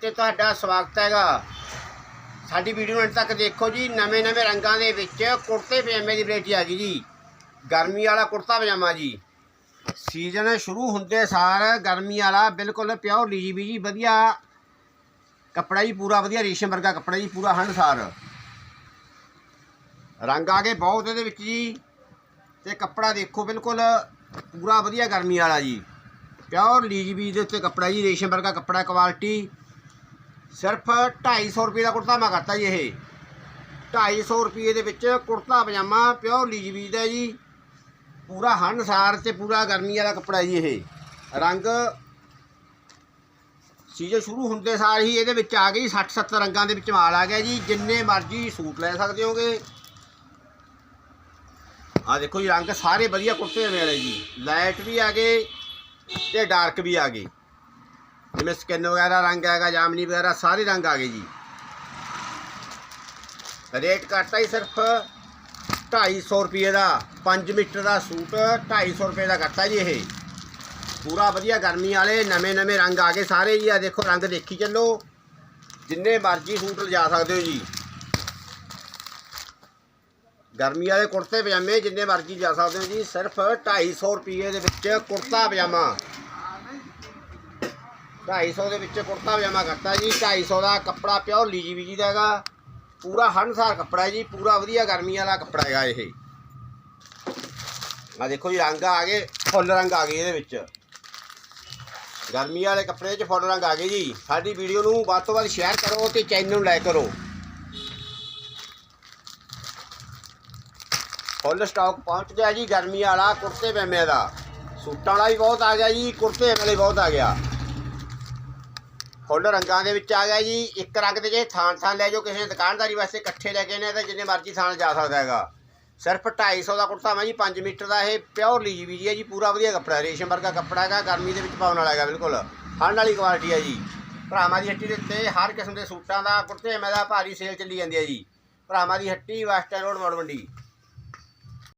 ਤੇ ਤੁਹਾਡਾ ਸਵਾਗਤ ਹੈਗਾ। ਸਾਡੀ ਵੀਡੀਓ ਨੂੰ ਅੰਤ ਤੱਕ ਦੇਖੋ ਜੀ, ਨਵੇਂ ਨਵੇਂ ਰੰਗਾਂ ਦੇ ਵਿੱਚ ਕੁੜਤੇ ਪਜਾਮੇ ਦੀ ਵੈਰਾਈਟੀ ਆ ਗਈ ਜੀ। ਗਰਮੀ ਵਾਲਾ ਕੁੜਤਾ ਪਜਾਮਾ ਜੀ। ਸੀਜ਼ਨ ਸ਼ੁਰੂ ਹੁੰਦੇ ਸਾਰ ਗਰਮੀ ਵਾਲਾ ਬਿਲਕੁਲ ਪਿਓਰ, ਲੀਜੀ ਵੀ ਜੀ ਵਧੀਆ ਕੱਪੜਾ ਜੀ, ਪੂਰਾ ਵਧੀਆ ਰੇਸ਼ਮ ਵਰਗਾ ਕੱਪੜਾ ਜੀ, ਪੂਰਾ ਹੰਡਸਾਰ ਰੰਗ ਆ ਗਏ ਬਹੁਤ ਇਹਦੇ ਵਿੱਚ ਜੀ। ਤੇ ਕੱਪੜਾ ਦੇਖੋ ਬਿਲਕੁਲ ਪੂਰਾ ਵਧੀਆ ਗਰਮੀ ਵਾਲਾ ਜੀ। ਪਿਓਰ, ਲੀਜ ਦੇ ਉੱਤੇ ਕੱਪੜਾ ਜੀ, ਰੇਸ਼ਮ ਵਰਗਾ ਕੱਪੜਾ ਕੁਆਲਿਟੀ ਸਿਰਫ 250 ਰੁਪਏ ਦਾ ਕੁੜਤਾ ਮੈਂ ਕਰਤਾ ਜੀ ਇਹ। 250 ਰੁਪਏ ਦੇ ਵਿੱਚ ਕੁੜਤਾ, ਪਜਾਮਾ, ਪਿਓਰ ਲੀਜ ਵੀ ਦਾ ਜੀ। ਪੂਰਾ ਹੰਡਸਾਰ ਤੇ ਪੂਰਾ ਗਰਮੀ ਵਾਲਾ ਕੱਪੜਾ ਜੀ ਇਹ। ਰੰਗ ਸੀਜ਼ਨ ਸ਼ੁਰੂ ਹੁੰਦੇ ਸਾਰ ਹੀ ਇਹਦੇ ਵਿੱਚ ਆ ਗਈ 60 70 ਰੰਗਾਂ ਦੇ ਵਿੱਚ ਮਾਲ ਆ ਗਿਆ ਜੀ। ਜਿੰਨੇ ਮਰਜ਼ੀ ਸੂਟ ਲੈ ਸਕਦੇ ਹੋਗੇ। ਆ ਦੇਖੋ ਜੀ, ਰੰਗ ਸਾਰੇ ਵਧੀਆ ਕੁੜਤੇ ਵਾਲੇ ਜੀ। ਲਾਈਟ ਵੀ ਆ ਗਏ ਤੇ ਡਾਰਕ ਵੀ ਆ ਗਏ। ਜਿਵੇਂ ਸਕਿਨ ਵਗੈਰਾ ਰੰਗ ਹੈਗਾ ਜਾਮਨੀ ਵਗੈਰਾ ਸਾਰੇ ਰੰਗ ਆ ਗਏ ਜੀ ਰੇਟ ਘੱਟ ਹੀ ਸਿਰਫ 250 ਰੁਪਏ ਦਾ 5 ਮੀਟਰ ਦਾ ਸੂਟ 250 ਰੁਪਏ ਦਾ ਘੱਟਾ ਜੀ ਇਹ ਪੂਰਾ ਵਧੀਆ ਗਰਮੀ ਵਾਲੇ ਨਵੇਂ ਨਵੇਂ ਰੰਗ ਆ ਗਏ ਸਾਰੇ ਜੀ ਆ ਦੇਖੋ ਰੰਗ ਦੇਖੀ ਚੱਲੋ ਜਿੰਨੇ ਮਰਜ਼ੀ ਸੂਟ ਲਿਜਾ ਸਕਦੇ ਹੋ ਜੀ ਗਰਮੀ ਵਾਲੇ ਕੁੜਤੇ ਪਜਾਮੇ ਜਿੰਨੇ ਮਰਜ਼ੀ ਜਾ ਸਕਦੇ ਹੋ ਜੀ ਸਿਰਫ 250 ਰੁਪਏ ਦੇ ਵਿੱਚ ਕੁੜਤਾ ਪਜਾਮਾ 250 ਦੇ ਵਿੱਚ ਕੁੜਤਾ ਪਜਾਮਾ ਕਰਤਾ ਜੀ 250 ਦਾ ਕੱਪੜਾ ਪਿਓਰ ਲੀਜੀ ਵੀ ਜੀ ਦਾ ਹੈਗਾ। ਪੂਰਾ ਹਣਸਾਰ ਕੱਪੜਾ ਜੀ, ਪੂਰਾ ਵਧੀਆ ਗਰਮੀ ਵਾਲਾ ਕੱਪੜਾ ਹੈਗਾ ਇਹ। ਆ ਦੇਖੋ ਜੀ, ਰੰਗ ਆ ਗਏ, ਫੁੱਲ ਰੰਗ ਆ ਗਏ ਇਹਦੇ ਵਿੱਚ। ਗਰਮੀ ਵਾਲੇ ਕੱਪੜੇ 'ਚ ਫੁੱਲ ਰੰਗ ਆ ਗਏ ਜੀ। ਸਾਡੀ ਵੀਡੀਓ ਨੂੰ ਵੱਧ ਤੋਂ ਵੱਧ ਸ਼ੇਅਰ ਕਰੋ ਤੇ ਚੈਨਲ ਨੂੰ ਲਾਈਕ ਕਰੋ। ਫੁੱਲ ਸਟਾਕ ਪਹੁੰਚ ਗਿਆ ਜੀ, ਗਰਮੀ ਵਾਲਾ, ਕੁੜਤੇ ਪਜਾਮੇ ਦਾ। ਸੂਟਾਂ ਵਾਲਾ ਵੀ ਬਹੁਤ ਆ ਗਿਆ ਜੀ, ਕੁੜਤੇ ਵਾਲੇ ਬਹੁਤ ਆ ਗਿਆ। ਫੁੱਲ ਰੰਗਾਂ ਦੇ ਵਿੱਚ ਆ ਗਿਆ ਜੀ। ਇੱਕ ਰੰਗ ਦੇ ਜੇ ਥਾਨ ਥਾਨ ਲੈ ਜਾਓ, ਕਿਸੇ ਦੁਕਾਨਦਾਰੀ ਵਾਸਤੇ ਇਕੱਠੇ ਲੈ ਕੇ ਨੇ ਤਾਂ ਜਿੰਨੇ ਮਰਜ਼ੀ ਥਾਨ ਜਾ ਸਕਦਾ ਹੈਗਾ। ਸਿਰਫ 250 ਦਾ ਕੁੜਤਾ ਮੈਂ ਜੀ 5 ਮੀਟਰ ਦਾ ਇਹ ਪਿਓਰ ਲੀਜੀ ਵੀ ਜੀ ਹੈ ਜੀ, ਪੂਰਾ ਵਧੀਆ ਕੱਪੜਾ, ਰੇਸ਼ਮ ਵਰਗਾ ਕੱਪੜਾ ਹੈਗਾ, ਗਰਮੀ ਦੇ ਵਿੱਚ ਪਾਉਣ ਵਾਲਾ ਹੈਗਾ, ਬਿਲਕੁਲ। ਠੰਡ ਵਾਲੀ ਕੁਆਲਿਟੀ ਹੈ ਜੀ। ਭਰਾਵਾਂ ਦੀ ਹੱਟੀ ਦੇ ਉੱਤੇ ਹਰ ਕਿਸਮ ਦੇ ਸੂਟਾਂ ਦਾ ਕੁੜਤੇ ਮੈਂ ਦਾ ਭਾਰੀ ਸੇਲ ਚੱਲੀ ਜਾਂਦੀ ਹੈ ਜੀ। ਭਰਾਵਾਂ ਦੀ ਹੱਟੀ ਵੈਸਟਰਨ ਰੋਡ ਮੋੜ ਮੰਡੀ